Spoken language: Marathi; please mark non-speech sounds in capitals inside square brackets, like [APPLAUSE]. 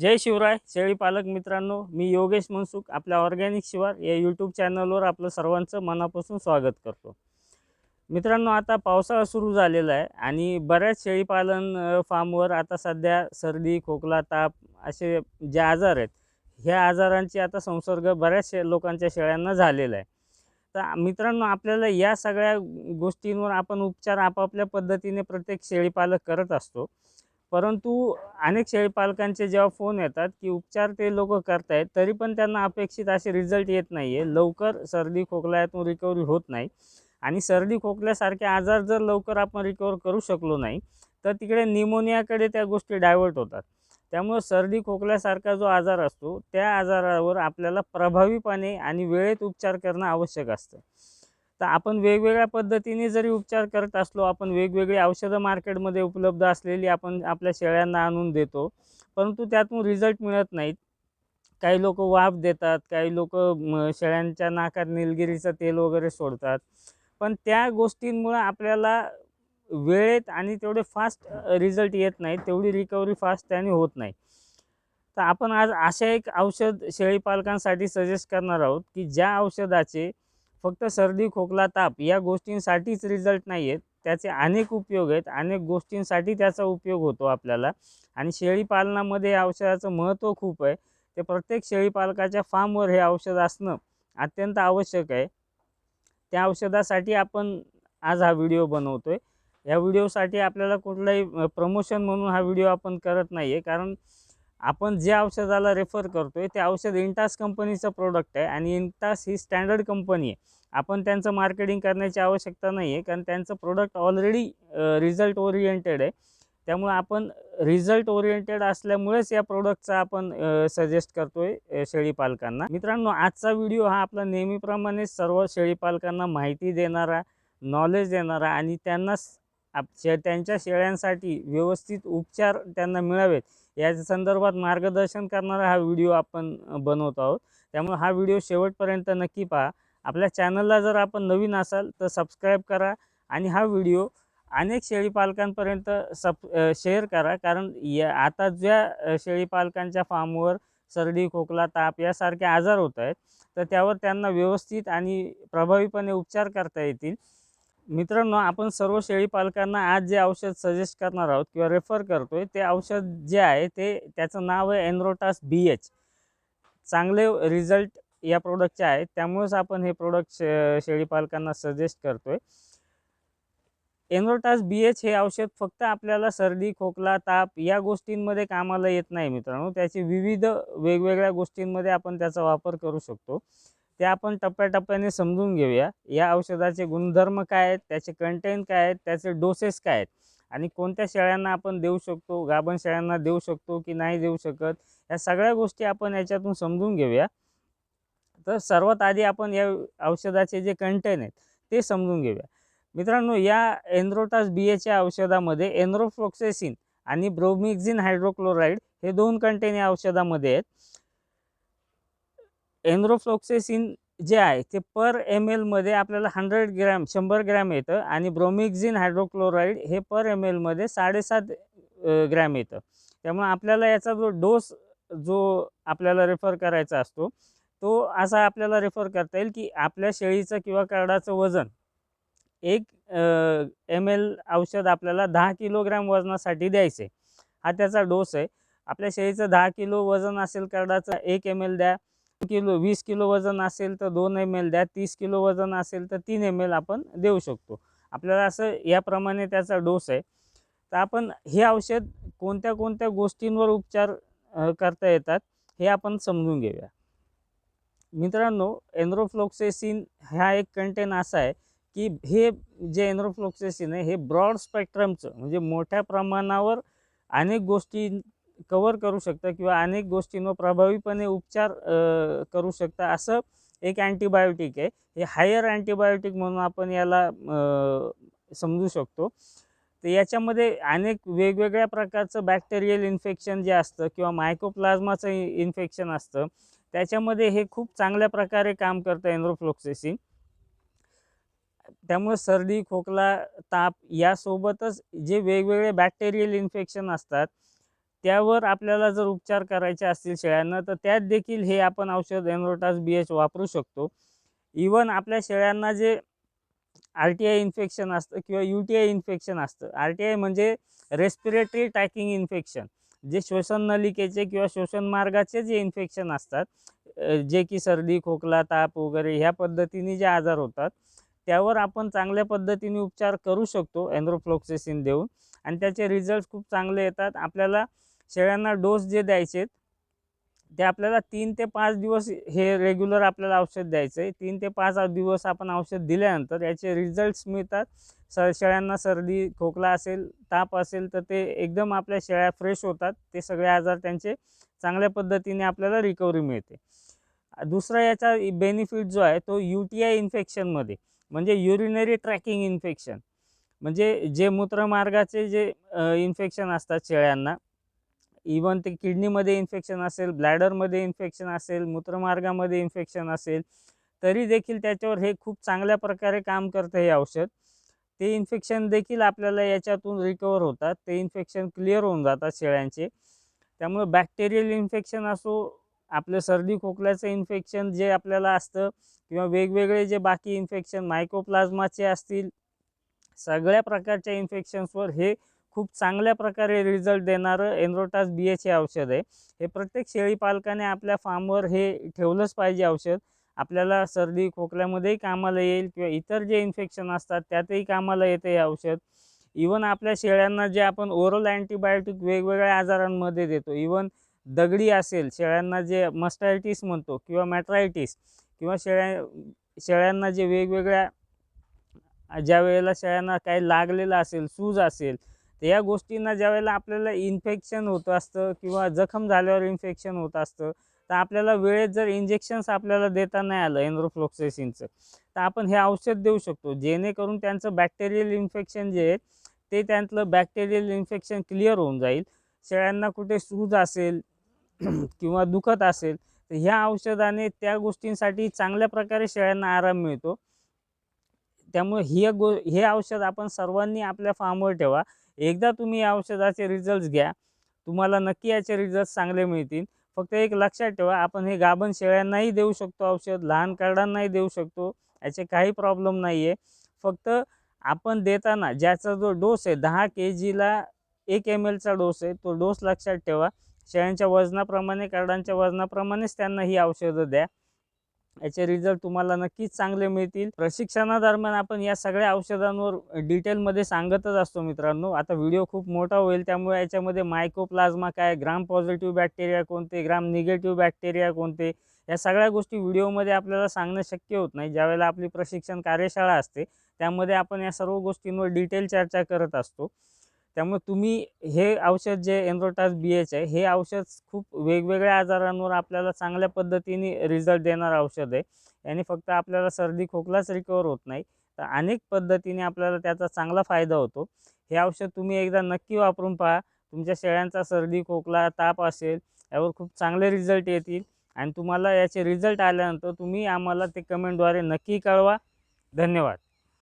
जय शिवराय शेळी पालक मित्रांनो मी योगेश मनसुख आपल्या ऑर्गॅनिक शिवार या यूट्यूब चॅनलवर आपलं सर्वांचं मनापासून स्वागत करतो. मित्रांनो आता पावसाळा सुरू झालेला आहे आणि बऱ्याच शेळीपालन फार्मवर आता सध्या सर्दी खोकला ताप असे जे आजार आहेत ह्या आजारांची आता संसर्ग बऱ्याच शे लोकांच्या शेळ्यांना झालेला आहे. तर मित्रांनो आपल्याला या सगळ्या गोष्टींवर आपण उपचार आपापल्या पद्धतीने प्रत्येक शेळीपालक करत असतो. परंतु अनेक शेळीपालकांचे जेव्हा फोन येतात की उपचार ते लोक करतायत तरी पण त्यांना अपेक्षित असे रिझल्ट येत नाही आहे लवकर सर्दी खोकल्यातून रिकव्हरी होत नाही. आणि सर्दी खोकल्यासारखे आजार जर लवकर आपण रिकवर करू शकलो नाही तर तिकडे निमोनियाकडे त्या गोष्टी डायव्हर्ट होतात. त्यामुळे सर्दी खोकल्यासारखा जो आजार असतो त्या आजारावर आपल्याला प्रभावीपणे आणि वेळेत उपचार करणं आवश्यक असतं. तर आपण वेगवेगळ्या पद्धतीने जरी उपचार करत असलो आपण वेगवेगळी औषधं मार्केटमध्ये उपलब्ध असलेली आपण आपल्या शेळ्यांना आणून देतो. परंतु त्यातून रिझल्ट मिळत नाहीत. काही लोक वाफ देतात काही लोक शेळ्यांच्या नाकात निलगिरीचं तेल वगैरे सोडतात. पण त्या गोष्टींमुळं आपल्याला वेळेत आणि तेवढे फास्ट रिझल्ट येत नाहीत. तेवढी रिकव्हरी फास्ट त्याने होत नाही. तर आपण आज अशा एक औषध शेळीपालकांसाठी सजेस्ट करणार आहोत की ज्या औषधाचे फक्त सर्दी खोकला ताप या गोष्टींसाठीच रिझल्ट नाही आहेत. त्याचे अनेक उपयोग आहेत. अनेक गोष्टींसाठी त्याचा उपयोग होतो आपल्याला. आणि शेळीपालनामध्ये औषधाचं महत्त्व खूप आहे. ते प्रत्येक शेळीपालकाच्या फार्मवर हे औषध असणं अत्यंत आवश्यक आहे. त्या औषधासाठी आपण आज हा व्हिडिओ बनवतो आहे या व्हिडिओसाठी आपल्याला कुठलाही प्रमोशन म्हणून हा व्हिडिओ आपण करत नाही आहे कारण आपण जे औषधाला रेफर करतो आहे ते औषध इंटास कंपनीचं प्रोडक्ट आहे आणि इंटास ही स्टँडर्ड कंपनी आहे. आपण त्यांचं मार्केटिंग करण्याची आवश्यकता नाही आहे कारण त्यांचं प्रोडक्ट ऑलरेडी रिझल्ट ओरिएंटेड आहे. त्यामुळे आपण रिझल्ट ओरिएंटेड असल्यामुळेच या प्रोडक्टचा आपण सजेस्ट करतोय शेळी शेळीपालकांना. मित्रांनो आजचा व्हिडिओ हा आपला नेहमीप्रमाणे सर्व शेळीपालकांना माहिती देणारा नॉलेज देणारा आणि त्यांना आप शे त्यांच्या शेळ्यांसाठी व्यवस्थित उपचार त्यांना मिळावेत. याच्या संदर्भात मार्गदर्शन करणारा हा व्हिडिओ आपण बनवत आहोत. त्यामुळे हा व्हिडिओ शेवटपर्यंत नक्की पहा. आपल्या चॅनलला जर आपण नवीन असाल तर सबस्क्राईब करा आणि हा व्हिडिओ अनेक शेळीपालकांपर्यंत सब शेअर करा. कारण या आता ज्या शेळीपालकांच्या फार्मवर सर्दी खोकला ताप यासारखे आजार होत आहेत तर त्यावर त्यांना व्यवस्थित आणि प्रभावीपणे उपचार करता येतील. मित्रांनो आपण सर्व शेळी पालकांना आज जे औषध सजेस्ट करणार आहोत किंवा रेफर करतोय ते औषध जे आहे ते त्याचं नाव आहे एनरोटास बी एच चांगले रिझल्ट या प्रोडक्टचे आहेत त्यामुळेच आपण हे प्रोडक्ट शे पालकांना सजेस्ट करतोय. एनरोटास बी एच हे औषध फक्त आपल्याला सर्दी खोकला ताप या गोष्टींमध्ये कामाला येत नाही मित्रांनो. त्याचे विविध वेगवेगळ्या गोष्टींमध्ये आपण त्याचा वापर करू शकतो. ते आपण टप्प्याटप्प्याने समजून घेऊया. या औषधाचे गुणधर्म काय आहेत? त्याचे कंटेंट काय आहेत? त्याचे डोसेस काय आहेत? आणि कोणत्या शेळ्यांना आपण देऊ शकतो? गाभण शेळ्यांना देऊ शकतो की नाही देऊ शकत? या सगळ्या गोष्टी आपण याच्यातून समजून घेऊया. तर सर्वात आधी आपण या औषधाचे जे कंटेंट आहेत ते समजून घेऊया. मित्रांनो या एनरोटास बी एच्या औषधामध्ये एन्ड्रोफ्लोक्सेसिन आणि ब्रोमिक्झिन हायड्रोक्लोराईड हे दोन कंटेन या औषधामध्ये आहेत. एनरोफ्लोक्सेसिन जे आहे ते पर एम एलमध्ये आपल्याला हंड्रेड ग्रॅम शंभर ग्रॅम येतं आणि ब्रोमिक्झिन हायड्रोक्लोराईड हे पर एम एलमध्ये साडेसात ग्रॅम येतं. त्यामुळे आपल्याला याचा जो डोस जो आपल्याला रेफर करायचा असतो तो असा आपल्याला रेफर करता येईल की आपल्या शेळीचं किंवा कार्डाचं वजन एक एम एल औषध आपल्याला दहा किलोग्रॅम वजनासाठी द्यायचं आहे हा त्याचा डोस आहे. आपल्या शेळीचं दहा किलो वजन असेल कार्डाचं एक एम एल द्या. किलो वीस किलो वजन असेल तर दोन एम एल द्या तीस किलो वजन असेल तर तीन एम एल आपण देऊ शकतो. आपल्याला असं याप्रमाणे त्याचा डोस आहे. तर आपण हे औषध कोणत्या कोणत्या गोष्टींवर उपचार करता येतात हे आपण समजून घेऊया. मित्रांनो एन्ड्रोफ्लोक्सेसिन हा एक कंटेन असा आहे की हे जे एनरोफ्लोक्सेसिन आहे हे ब्रॉड स्पेक्ट्रमचं म्हणजे मोठ्या प्रमाणावर अनेक गोष्टी कवर करू शकतं किंवा अनेक गोष्टींवर प्रभावीपणे उपचार करू शकता. असं एक अँटीबायोटिक आहे. हे हायर अँटीबायोटिक म्हणून आपण याला समजू शकतो. तर याच्यामध्ये अनेक वेगवेगळ्या प्रकारचं बॅक्टेरियल इन्फेक्शन जे असतं किंवा मायकोप्लाझ्माचं इन्फेक्शन असतं त्याच्यामध्ये हे खूप चांगल्या प्रकारे काम करतं एन्ड्रोफ्लोक्सेसिन त्यामुळे सर्दी खोकला ताप यासोबतच जे वेगवेगळे बॅक्टेरियल इन्फेक्शन असतात त्यावर आपल्याला जर उपचार करायचे असतील शेळ्यांना तर त्यात देखील हे आपण औषध एनरोटास बी एच वापरू शकतो. इवन आपल्या शेळ्यांना जे आर टी आय इन्फेक्शन असतं किंवा यू टी आय इन्फेक्शन असतं. आर टी आय म्हणजे रेस्पिरेटरी टॅकिंग इन्फेक्शन जे श्वसन नलिकेचे किंवा श्वसन मार्गाचे जे इन्फेक्शन असतात जे की सर्दी खोकला ताप वगैरे ह्या पद्धतीने जे आजार होतात त्यावर आपण चांगल्या पद्धतीने उपचार करू शकतो एन्ड्रोफ्लोक्सेसिन देऊन. आणि त्याचे रिझल्ट खूप चांगले येतात. आपल्याला शेळ्यांना डोस जे द्यायचे ते आपल्याला तीन ते पाच दिवस हे रेग्युलर आपल्याला औषध द्यायचं आहे तीन ते पाच दिवस आपण औषध दिल्यानंतर याचे रिझल्ट्स मिळतात. स शेळ्यांना सर्दी खोकला असेल ताप असेल तर ते एकदम आपल्या शेळ्या फ्रेश होतात. ते सगळे आजार त्यांचे चांगल्या पद्धतीने आपल्याला रिकव्हरी मिळते. दुसरा याचा बेनिफिट जो आहे तो यू टी आय इन्फेक्शनमध्ये म्हणजे युरिनरी ट्रॅकिंग इन्फेक्शन म्हणजे जे मूत्रमार्गाचे जे इन्फेक्शन असतात शेळ्यांना इवन ते किडनीमध्ये इन्फेक्शन असेल ब्लॅडरमध्ये इन्फेक्शन असेल मूत्रमार्गामध्ये इन्फेक्शन असेल तरी देखील त्याच्यावर हे खूप चांगल्या प्रकारे काम करतं हे औषध. ते इन्फेक्शन देखील आपल्याला याच्यातून रिकवर होतात. ते इन्फेक्शन क्लिअर होऊन जातात शेळ्यांचे. त्यामुळे बॅक्टेरियल इन्फेक्शन असो आपलं सर्दी खोकल्याचं इन्फेक्शन जे आपल्याला असतं किंवा वेगवेगळे जे बाकी इन्फेक्शन मायकोप्लाझ्माचे असतील सगळ्या प्रकारच्या इन्फेक्शन्सवर हे खूप चांगल्या प्रकारे रिझल्ट देणारं एनरोटास बी एच हे औषध आहे. हे प्रत्येक शेळी पालकाने आपल्या फार्मवर हे ठेवलंच पाहिजे औषध. आपल्याला सर्दी खोकल्यामध्येही कामाला येईल किंवा इतर जे इन्फेक्शन असतात त्यातही कामाला येतं हे औषध. इवन आपल्या शेळ्यांना जे आपण ओरल अँटीबायोटिक वेगवेगळ्या आजारांमध्ये देतो. इवन दगडी असेल शेळ्यांना जे मस्टायटिस म्हणतो किंवा मॅट्रायटिस किंवा शेळ्या शेळ्यांना जे वेगवेगळ्या ज्या वेळेला शेळ्यांना काही लागलेलं असेल सूज असेल तर या गोष्टींना ज्यावेळेला आपल्याला इन्फेक्शन होतं असतं किंवा जखम झाल्यावर इन्फेक्शन होत असतं तर आपल्याला वेळेत जर इंजेक्शन्स आपल्याला देता नाही आलं एनरोफ्लोक्सेसिनचं तर आपण हे औषध देऊ शकतो. जेणेकरून त्यांचं बॅक्टेरियल इन्फेक्शन जे आहे ते त्यांतलं बॅक्टेरियल इन्फेक्शन क्लिअर होऊन जाईल. शेळ्यांना कुठे सूज असेल [CLEARS THROAT] किंवा दुखत असेल तर ह्या औषधाने त्या गोष्टींसाठी चांगल्या प्रकारे शेळ्यांना आराम मिळतो. त्यामुळे ही गो हे औषध आपण सर्वांनी आपल्या फार्मवर ठेवा. एकदा तुम्ही या औषधाचे रिझल्ट घ्या. तुम्हाला नक्की याचे रिझल्ट चांगले मिळतील. फक्त एक लक्षात ठेवा आपण हे गाभण शेळ्यांनाही देऊ शकतो औषध लहान कार्डांनाही देऊ शकतो याचे काही प्रॉब्लेम नाही आहे फक्त आपण देताना ज्याचा जो डोस आहे दहा के जीला एक एम एलचा डोस आहे तो डोस लक्षात ठेवा. शेळ्यांच्या वजनाप्रमाणे कार्डांच्या वजनाप्रमाणेच त्यांना ही औषधं द्या. याचे रिझल्ट तुम्हाला नक्कीच चांगले मिळतील. प्रशिक्षणादरम्यान आपण या सगळ्या औषधांवर डिटेलमध्ये सांगतच असतो मित्रांनो. आता व्हिडिओ खूप मोठा होईल त्यामुळे याच्यामध्ये मायकोप्लाझ्मा काय ग्राम पॉझिटिव्ह बॅक्टेरिया कोणते ग्राम निगेटिव्ह बॅक्टेरिया कोणते या सगळ्या गोष्टी व्हिडिओमध्ये आपल्याला सांगणं शक्य होत नाही. ज्यावेळेला आपली प्रशिक्षण कार्यशाळा असते त्यामध्ये आपण या सर्व गोष्टींवर डिटेल चर्चा करत असतो. त्यामुळे तुम्ही हे औषध जे एनरोटास बी एच आहे हे औषध खूप वेगवेगळ्या आजारांवर आपल्याला चांगल्या पद्धतीने रिझल्ट देणारं औषध आहे. याने फक्त आपल्याला सर्दी खोकलाच रिकवर होत नाही. तर अनेक पद्धतीने आपल्याला त्याचा चांगला फायदा होतो. हे औषध तुम्ही एकदा नक्की वापरून पहा. तुमच्या शेळ्यांचा सर्दी खोकला ताप असेल यावर खूप चांगले रिझल्ट येतील. आणि तुम्हाला याचे रिझल्ट आल्यानंतर तुम्ही आम्हाला ते कमेंटद्वारे नक्की कळवा. धन्यवाद.